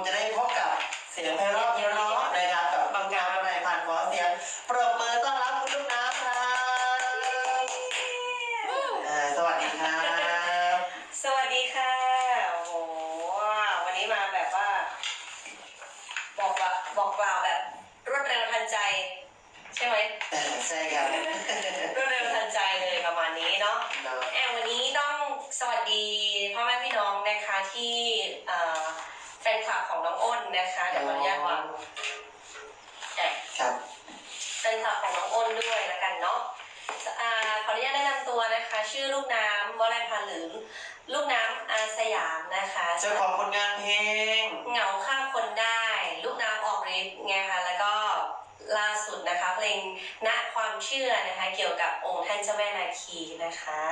งจะได้พบกับเสียงไพเราะไพเราะนะครับกับบางงานวันไหนผ่านขอเสียงปรบมือต้อนรับคุณลูกน้ำครับอ่าสวัสดีครับสวัสดีค่ะ โอ้โห วันนี้มาแบบว่า บอกว่าบอกกล่าวแบบรวดเร็วทันใจ ใช่ไหมเออใช่ครับรวดเร็วทันใจเลยประมาณนี้เนาะ เนาะแอมวันนี้ต้องสวัสดีพ่อแม่พี่น้องนะคะที่เอ่อ แฟนคลับของน้องอ้นนะคะเดี๋ยวขออนุญาตวางแอบครับเป็นข่าวของน้องอ้นด้วยละกันเนาะอ่าขออนุญาตแนะนำตัวนะคะ ชื่อลูกน้ำวลัยพันธ์หรือลูกน้ำอาสยามนะคะเจ้าของผลงานเพลง เหงาข้ามคนได้ ลูกน้ำออกฤทธิ์ไงคะแล้วก็ ล่าสุดนะคะ เพลงณความเชื่อนะคะ เกี่ยวกับองค์ท่านเจ้าแม่นาคีนะคะ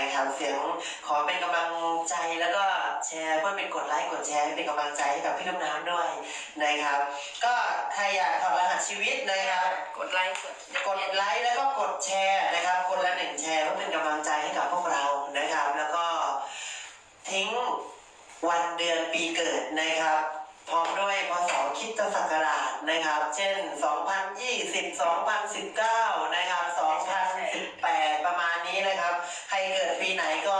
นะครับเสียงขอเป็นกำลังใจแล้วก็แชร์เพื่อเป็นกดไลค์กดแชร์ให้เป็นกำลังใจให้กับพี่ลูกน้ำด้วยนะครับ ก็ใครอยากถอดรหัสชีวิตนะครับ กดไลค์กดกดไลค์แล้วก็กดแชร์นะครับ คนละหนึ่งแชร์เพื่อเป็นกำลังใจให้กับพวกเรานะครับ แล้วก็ทิ้งวันเดือนปีเกิดนะครับ พร้อมด้วยพศคริดศักราชนะครับ เช่น 2020 2019 นะครับ 2018 ประมาณนี้นะครับ ใครเกิดปีไหนก็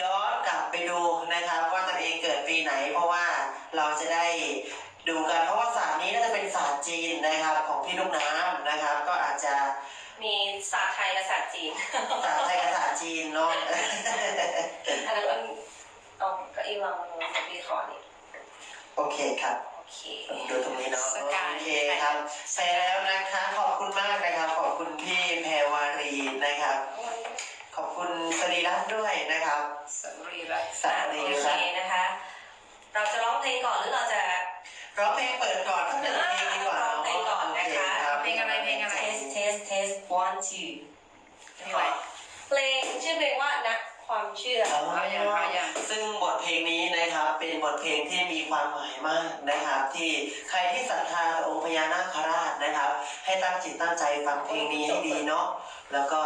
ย้อนกลับไปดูนะครับ ว่าตัวเองเกิดปีไหน เพราะว่าเราจะได้ดูกันเพราะว่าศาสตร์นี้น่าจะเป็นศาสตร์จีนนะครับ ของพี่ลูกน้ำนะครับ ก็อาจจะมีศาสตร์ไทยและศาสตร์จีนศาสตร์ไทยกับศาสตร์จีนเนาะอันนั้นมันเอาเก็อีวางลงกับพี่ขอนี่ โอเคครับโอเคดูตรงนี้เนาะสกายโอเคครับไปแล้วนะคะ ขอบคุณมากนะครับ ขอบคุณพี่แพรวารีนะครับ ขอบคุณสรีรัตน์ด้วยนะครับ สรีรัตน์สรีโอรัตน์เคนะคะ เราจะร้องเพลงก่อนหรือเราจะ ร้องเพลงเปิดก่อนสักหนึ่งเพลงดีกว่าร้องเพลงก่อนนะคะโอรับเพลงอะไรเพลงอะไร test test test one two เพลงอะไรเพลงชื่อเพลงว่าณความเชื่ออ๋อเอาอย่างเอ เป็นบทเพลงที่มีความหมายมากนะครับ ที่ใครที่ศรัทธาองค์พญานาคราชนะครับ ให้ตั้งจิตตั้งใจฟังเพลงนี้ให้ดีเนาะแล้วก็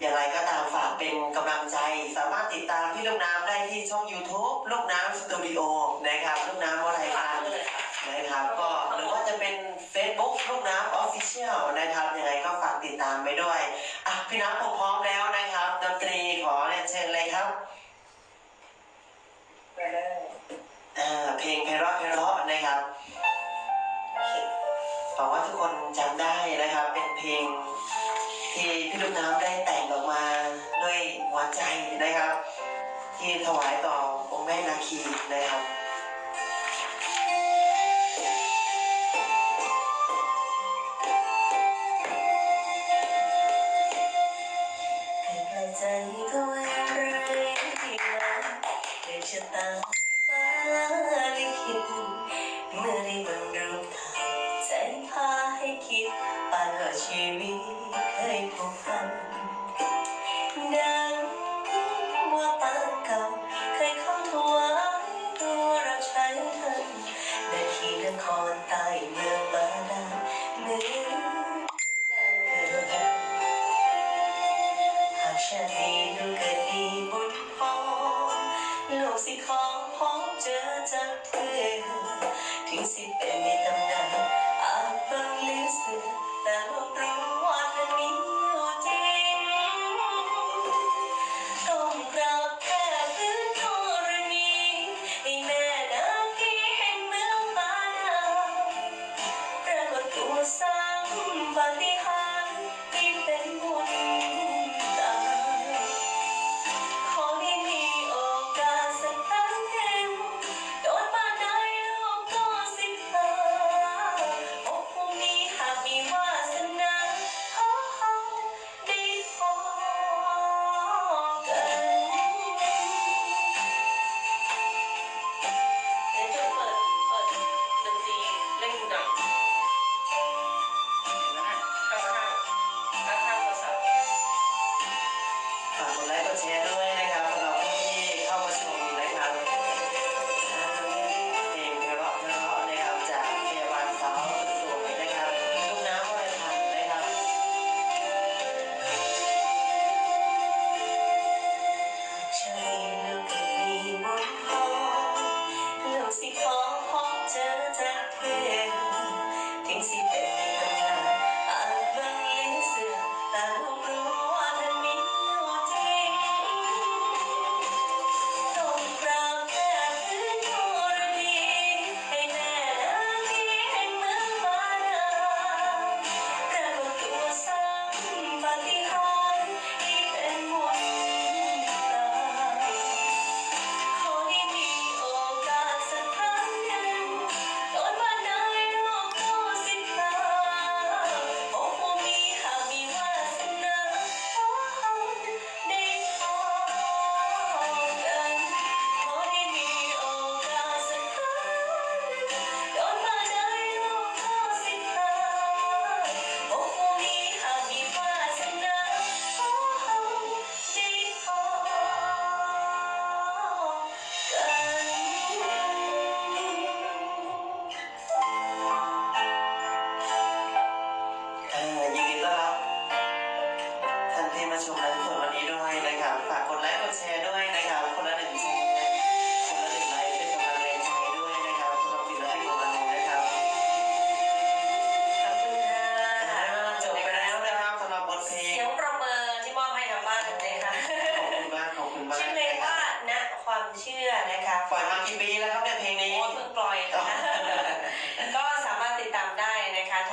อย่างไรก็ตามฝากเป็นกำลังใจ สามารถติดตามพี่ลูกน้ำได้ที่ช่อง YouTube ลูกน้ำสตูดิโอนะครับ ลูกน้ำวลัยพันธ์นะครับ ก็หรือว่าจะเป็น Facebook ลูกน้ำออฟฟิเชียลนะครับยังไงก็ฝากติดตามไปด้วยอะพี่น้ำผมพร้อมแล้วนะครับ พี่ลูกน้ำได้แต่งออกมาด้วยหัวใจนะครับ ที่ถวายต่อองค์แม่นาคีนะครับ สิขอพบเจอจากเธอถึงสิเป็นในตำนาน